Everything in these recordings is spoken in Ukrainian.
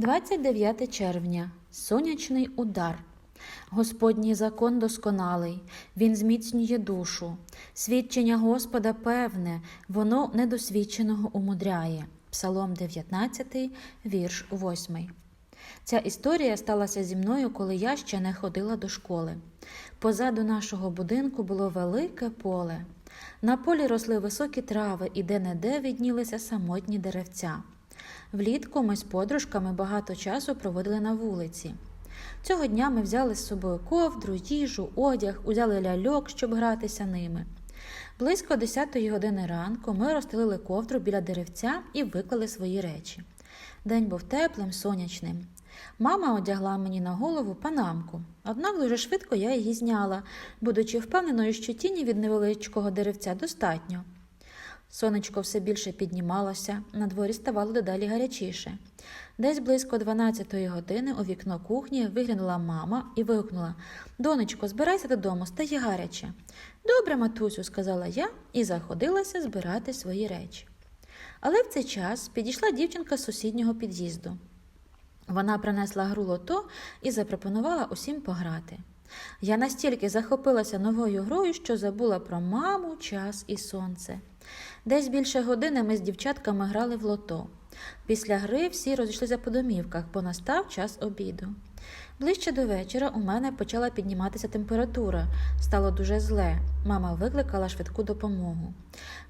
29 червня. Сонячний удар. Господній закон досконалий, він зміцнює душу. Свідчення Господа певне, воно недосвідченого умудряє. Псалом 19, вірш 8. Ця історія сталася зі мною, коли я ще не ходила до школи. Позаду нашого будинку було велике поле. На полі росли високі трави і де-не-де віднілися самотні деревця. Влітку ми з подружками багато часу проводили на вулиці. Цього дня ми взяли з собою ковдру, їжу, одяг, узяли ляльок, щоб гратися ними. Близько 10 години ранку ми розстелили ковдру біля деревця і виклали свої речі. День був теплим, сонячним. Мама одягла мені на голову панамку, однак дуже швидко я її зняла, будучи впевненою, що тіні від невеличкого деревця достатньо. Сонечко все більше піднімалося, на дворі ставало дедалі гарячіше. Десь близько 12-ї години у вікно кухні виглянула мама і вигукнула Донечко, збирайся додому, стає гаряче. Добре, матусю, сказала я і заходилася збирати свої речі. Але в цей час підійшла дівчинка з сусіднього під'їзду. Вона принесла гру лото і запропонувала усім пограти. Я настільки захопилася новою грою, що забула про маму, час і сонце. Десь більше години ми з дівчатками грали в лото. Після гри всі розійшлися по домівках, бо настав час обіду. Ближче до вечора у мене почала підніматися температура, стало дуже зле. Мама викликала швидку допомогу.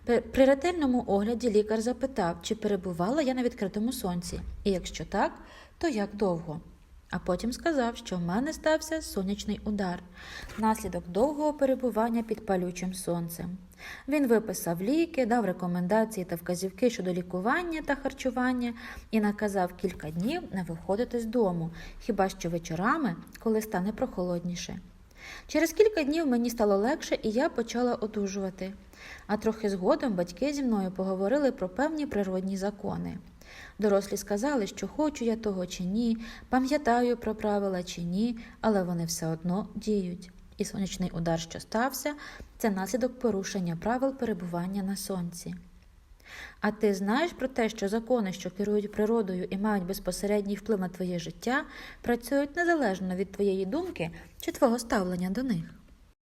При- ретельному огляді лікар запитав, чи перебувала я на відкритому сонці, і якщо так, то як довго. А потім сказав, що в мене стався сонячний удар, наслідок довгого перебування під палючим сонцем. Він виписав ліки, дав рекомендації та вказівки щодо лікування та харчування і наказав кілька днів не виходити з дому, хіба що вечорами, коли стане прохолодніше. Через кілька днів мені стало легше, і я почала одужувати. А трохи згодом батьки зі мною поговорили про певні природні закони. Дорослі сказали, що хочу я того чи ні, пам'ятаю про правила чи ні, але вони все одно діють. І сонячний удар, що стався, це наслідок порушення правил перебування на сонці. А ти знаєш про те, що закони, що керують природою і мають безпосередній вплив на твоє життя, працюють незалежно від твоєї думки чи твого ставлення до них?